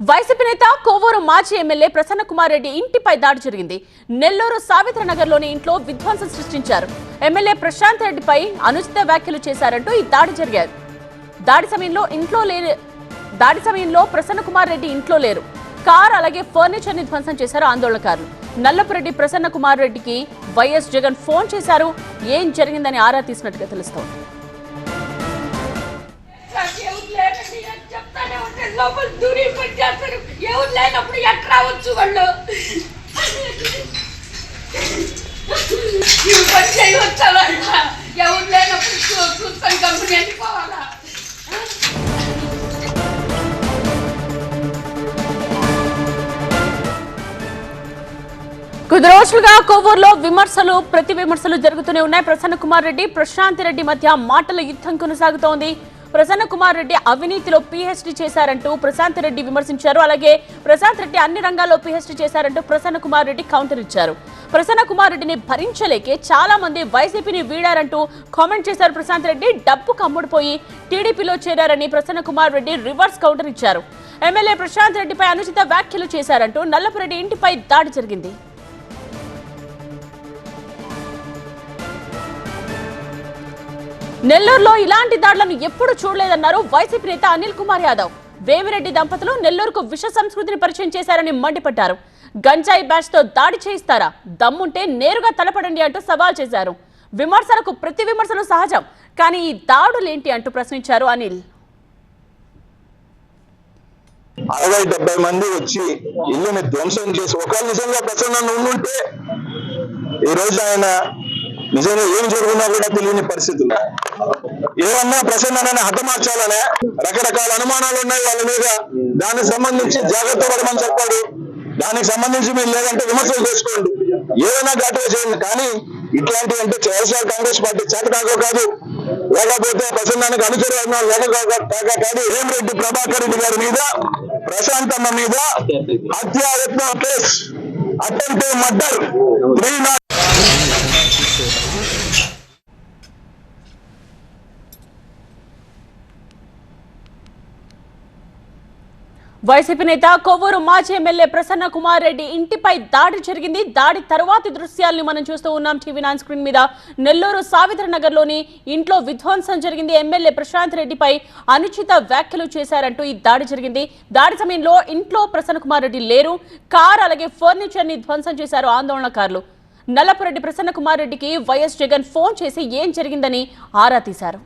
YCP నేత కోవూరు మాజీ MLA Prasanna Kumar Reddy ఇంటిపై దాడి జరిగింది. నెల్లూరు సావిత్ర నగర్లోని ఇంట్లో విధ్వంసం సృష్టించారు. ఎమ్మెల్యే ప్రశాంత్ రెడ్డిపై అనుచిత వ్యాఖ్యలు చేశారంటూ ఈ దాడి జరిగారు దాడి సమయంలో ఇంట్లో లేని దాడి సమయంలో ప్రసన్న కుమార్ రెడ్డి ఇంట్లో లేరు. కార్ అలాగే ఫర్నిచర్ని ధ్వంసం చేశారు ఆందోళనకారులు. నల్లపురెడ్డి ప్రసన్న కుమార్ రెడ్డికి వైఎస్ జగన్ ఫోన్ చేశారు. ఏం జరిగిందని ఆరా తీసినట్టుగా తెలుస్తోంది. లోపల దూరి ఎవరు లేనప్పుడు రావచ్చు వాళ్ళు? పని చేయవచ్చా ఎవరు లేనప్పుడు చూసుకొని కంపెనీ వెళ్ళిపోవాలా కొద్ది రోజులుగా కొవ్వూరులో విమర్శలు ప్రతి విమర్శలు జరుగుతూనే ఉన్నాయి. ప్రసన్న కుమార్ రెడ్డి ప్రశాంత్ రెడ్డి మధ్య మాటల యుద్ధం కొనసాగుతోంది. ప్రసన్న కుమార్ రెడ్డి అవినీతిలో పీహెచ్డీ చేశారంటూ ప్రశాంత్ రెడ్డి విమర్శించారు. అలాగే ప్రశాంత్ రెడ్డి అన్ని రంగాల్లో పీహెచ్డీ చేశారంటూ ప్రసన్న కుమార్ రెడ్డి కౌంటర్ ఇచ్చారు. ప్రసన్న కుమార్ రెడ్డిని భరించలేకే చాలా మంది వైసీపీని వీడారంటూ కామెంట్ చేశారు ప్రశాంత్ రెడ్డి. డబ్బు కమ్ముడిపోయి టీడీపీలో చేరారని ప్రసన్న కుమార్ రెడ్డి రివర్స్ కౌంటర్ ఇచ్చారు. ఎమ్మెల్యే ప్రశాంత్ రెడ్డిపై అనుచిత వ్యాఖ్యలు చేశారంటూ నల్లపురెడ్డి ఇంటిపై దాడి జరిగింది. నెల్లూరులో ఇలాంటి దాడులను ఎప్పుడు చూడలేదన్నారు వైసీపీ నేత అనిల్ కుమార్ యాదవ్. వేమిరెడ్డి దంపతులు నెల్లూరుకు విష సంస్కృతిని పరిచయం చేశారని మండిపడ్డారు. గంజాయి బ్యాచ్తో దాడి చేయిస్తారా? దమ్ముంటే నేరుగా తలపడండి అంటూ సవాల్ చేశారు. విమర్శలకు ప్రతి విమర్శలు సహజం కానీ ఈ దాడులేంటి అంటూ ప్రశ్నించారు అనిల్. అరవై డెబ్బై మంది వచ్చి ఇల్లుని ధ్వంసం చేసి ఒకవేళ నిజంగా ప్రసన్న ఉండుంటే ఈ రోజు ఆయన నిజంగా ఏం జరుగుతున్నా కూడా తెలియని పరిస్థితులు. ఏమన్నా ప్రసన్నని హతమార్చాలనే రకరకాల అనుమానాలు ఉన్నాయి వాళ్ళ మీద. దానికి సంబంధించి జాగ్రత్త పడమని చెప్పాడు. దానికి సంబంధించి మీరు లేదంటే విమర్శలు చేసుకోండి. ఏదైనా ఘాటుగా చేయండి. కానీ ఇట్లాంటివి అంటే వైఎస్ఆర్ కాంగ్రెస్ పార్టీ చేత కాకో కాదు. లేకపోతే ప్రసన్నానికి అనుచరులు లేక కాదు. రెడ్డి ప్రభాకర్ రెడ్డి గారి మీద ప్రశాంతమ్మ మీద హత్యాయత్నం case. Attempt murder. Three nought YCP నేత కొవ్వూరు మాజీ ఎమ్మెల్యే ప్రసన్న కుమార్ రెడ్డి ఇంటిపై దాడి జరిగింది. దాడి తరువాతి దృశ్యాలను మనం చూస్తూ ఉన్నాం టీవీ నైన్ స్క్రీన్ మీద. నెల్లూరు సావిత్ర నగర్లోని ఇంట్లో విధ్వంసం జరిగింది. ఎమ్మెల్యే ప్రశాంత్ రెడ్డిపై అనుచిత వ్యాఖ్యలు చేశారంటూ ఈ దాడి జరిగింది. దాడి సమయంలో ఇంట్లో ప్రసన్న కుమార్ రెడ్డి లేరు. కార్ అలాగే ఫర్నిచర్ని ధ్వంసం చేశారు ఆందోళనకారులు. నల్లపురెడ్డి ప్రసన్న కుమార్ రెడ్డికి వైఎస్ జగన్ ఫోన్ చేసి ఏం జరిగిందని ఆరా తీశారు.